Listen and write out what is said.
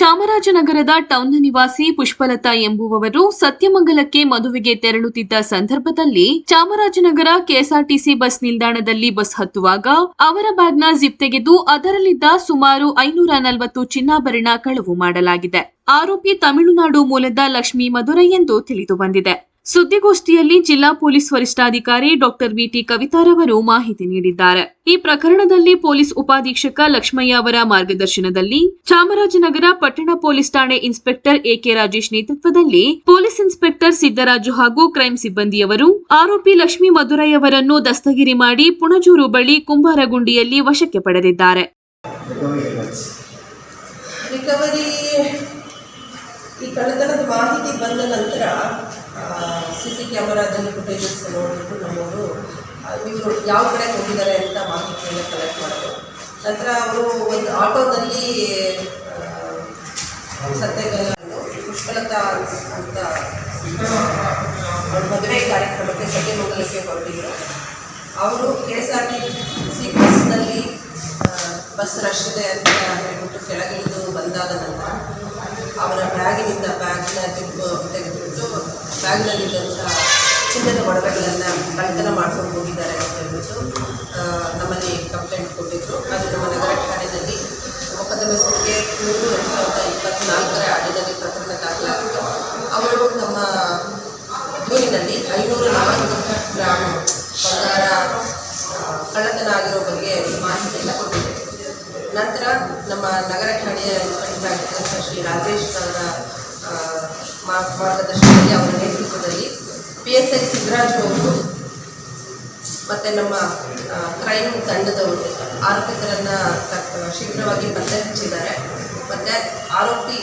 ಚಾಮರಾಜನಗರದ ಟೌನ್ ನಿವಾಸಿ ಪುಷ್ಪಲತಾ ಎಂಬುವವರು ಸತ್ಯಮಂಗಲಕ್ಕೆ ಮದುವೆಗೆ ತೆರಳುತ್ತಿದ್ದ ಸಂದರ್ಭದಲ್ಲಿ ಚಾಮರಾಜನಗರ ಕೆಎಸ್ಆರ್ಟಿಸಿ ಬಸ್ ನಿಲ್ದಾಣದಲ್ಲಿ ಬಸ್ ಹತ್ತುವಾಗ ಅವರ ಬ್ಯಾಗ್ನ ಜಿಪ್ ತೆಗೆದು ಅದರಲ್ಲಿದ್ದ ಸುಮಾರು ಐನೂರ ನಲವತ್ತು ಚಿನ್ನಾಭರಣ ಕಳವು ಮಾಡಲಾಗಿದೆ. ಆರೋಪಿ ತಮಿಳುನಾಡು ಮೂಲದ ಲಕ್ಷ್ಮೀ ಮಧುರೈ ಎಂದು ತಿಳಿದು ಬಂದಿದೆ ಸುದ್ದಿಗೋಷ್ಠಿಯಲ್ಲಿ ಜಿಲ್ಲಾ ಪೊಲೀಸ್ ವರಿಷ್ಠಾಧಿಕಾರಿ ಡಾಕ್ಟರ್ ವಿಟಿ ಕವಿತಾರವರು ಮಾಹಿತಿ ನೀಡಿದ್ದಾರೆ. ಈ ಪ್ರಕರಣದಲ್ಲಿ ಪೊಲೀಸ್ ಉಪಾಧೀಕ್ಷಕ ಲಕ್ಷ್ಮಯ್ಯ ಅವರ ಮಾರ್ಗದರ್ಶನದಲ್ಲಿ ಚಾಮರಾಜನಗರ ಪಟ್ಟಣ ಪೊಲೀಸ್ ಠಾಣೆ ಇನ್ಸ್ಪೆಕ್ಟರ್ ಎಕೆ ರಾಜೇಶ್ ನೇತೃತ್ವದಲ್ಲಿ ಪೊಲೀಸ್ ಇನ್ಸ್ಪೆಕ್ಟರ್ ಸಿದ್ದರಾಜು ಹಾಗೂ ಕ್ರೈಂ ಸಿಬ್ಬಂದಿಯವರು ಆರೋಪಿ ಲಕ್ಷ್ಮೀ ಮಧುರೈ ಅವರನ್ನು ದಸ್ತಗಿರಿ ಮಾಡಿ ಪುಣಜೂರು ಬಳಿ ಕುಂಬಾರಗುಂಡಿಯಲ್ಲಿ ವಶಕ್ಕೆ ಪಡೆದಿದ್ದಾರೆ. ಈ ಕಳ್ಳತನದ ಮಾಹಿತಿ ಬಂದ ನಂತರ ಸಿ ಸಿ ಕ್ಯಾಮರಾದಲ್ಲಿ ಫುಟೇಜಸ್ ನೋಡಿಬಿಟ್ಟು ನಮ್ಮವರು ಇವರು ಯಾವ ಕಡೆ ಹೋಗಿದ್ದಾರೆ ಅಂತ ಮಾಹಿತಿಯನ್ನು ಕಲೆಕ್ಟ್ ಮಾಡಿದ್ರು. ನಂತರ ಅವರು ಒಂದು ಆಟೋದಲ್ಲಿ ಸತ್ಯಗಲನ್ನು ಪುಷ್ಪಲತಾ ಅಂತ ಮದುವೆ ಕಾರ್ಯಕ್ರಮಕ್ಕೆ ಸತ್ಯಮಂಗಲಕ್ಕೆ ಹೊರಟಿದ್ರು. ಅವರು K S R T C ಬಸ್ನಲ್ಲಿ ಬಸ್ ರಶ್ ಇದೆ ಅಂತ ಹೇಳ್ಬಿಟ್ಟು ಕೆಳಗಿಳಿದು ಬಂದಾದ ನಂತರ ಅವರ ಬ್ಯಾಗಿನಿಂದ ಬ್ಯಾಗ್ನ ಜಿಪ್ ಬ್ಯಾಗ್ನಲ್ಲಿದ್ದಂಥ ಚಿನ್ನದ ಒಡವೆಗಳನ್ನು ಕಳ್ಳತನ ಮಾಡ್ಕೊಂಡು ಹೋಗಿದ್ದಾರೆ ಅಂತ ಹೇಳ್ಬಿಟ್ಟು ನಮ್ಮಲ್ಲಿ ಕಂಪ್ಲೇಂಟ್ ಕೊಟ್ಟಿದ್ದರು ಅದು ನಮ್ಮ ನಗರ ಠಾಣೆಯಲ್ಲಿ ಮೊಕದ್ದಮೆ ಸಂಖ್ಯೆ ಮೂರು ಎರಡು ಸಾವಿರದ ಇಪ್ಪತ್ತ್ನಾಲ್ಕರ ಆಡಿನಲ್ಲಿ ಪ್ರಕರಣ ದಾಖಲಾಗಿತ್ತು. ಅವರು ನಮ್ಮ ದೂರಿನಲ್ಲಿ ಐನೂರ ನಲವತ್ತು ಗ್ರಾಮ್ ಬಂಗಾರ ಕಳ್ಳತನ ಆಗಿರೋ ಬಗ್ಗೆ ಮಾಹಿತಿಯನ್ನು ಕೊಟ್ಟಿದೆ ನಂತರ ನಮ್ಮ ನಗರ ಠಾಣೆಯ ಇನ್ಸ್ಪೆಕ್ಟರ್ ಶ್ರೀ ರಾಜೇಶ್ ಅವರ ಆ, ಮಾ- ಮಾರ್ಗದರ್ಶನದಲ್ಲಿ ಪಿ ಎಸ್ ಐ ಸಿದ್ದರಾಜ್ ಅವರು ಮತ್ತು ನಮ್ಮ ಕ್ರೈಮ್ ತಂಡದವರು ಆರೋಪಿತರನ್ನು ಶೀಘ್ರವಾಗಿ ಪತ್ತೆ ಹಚ್ಚಿದ್ದಾರೆ ಮತ್ತು ಆರೋಪಿ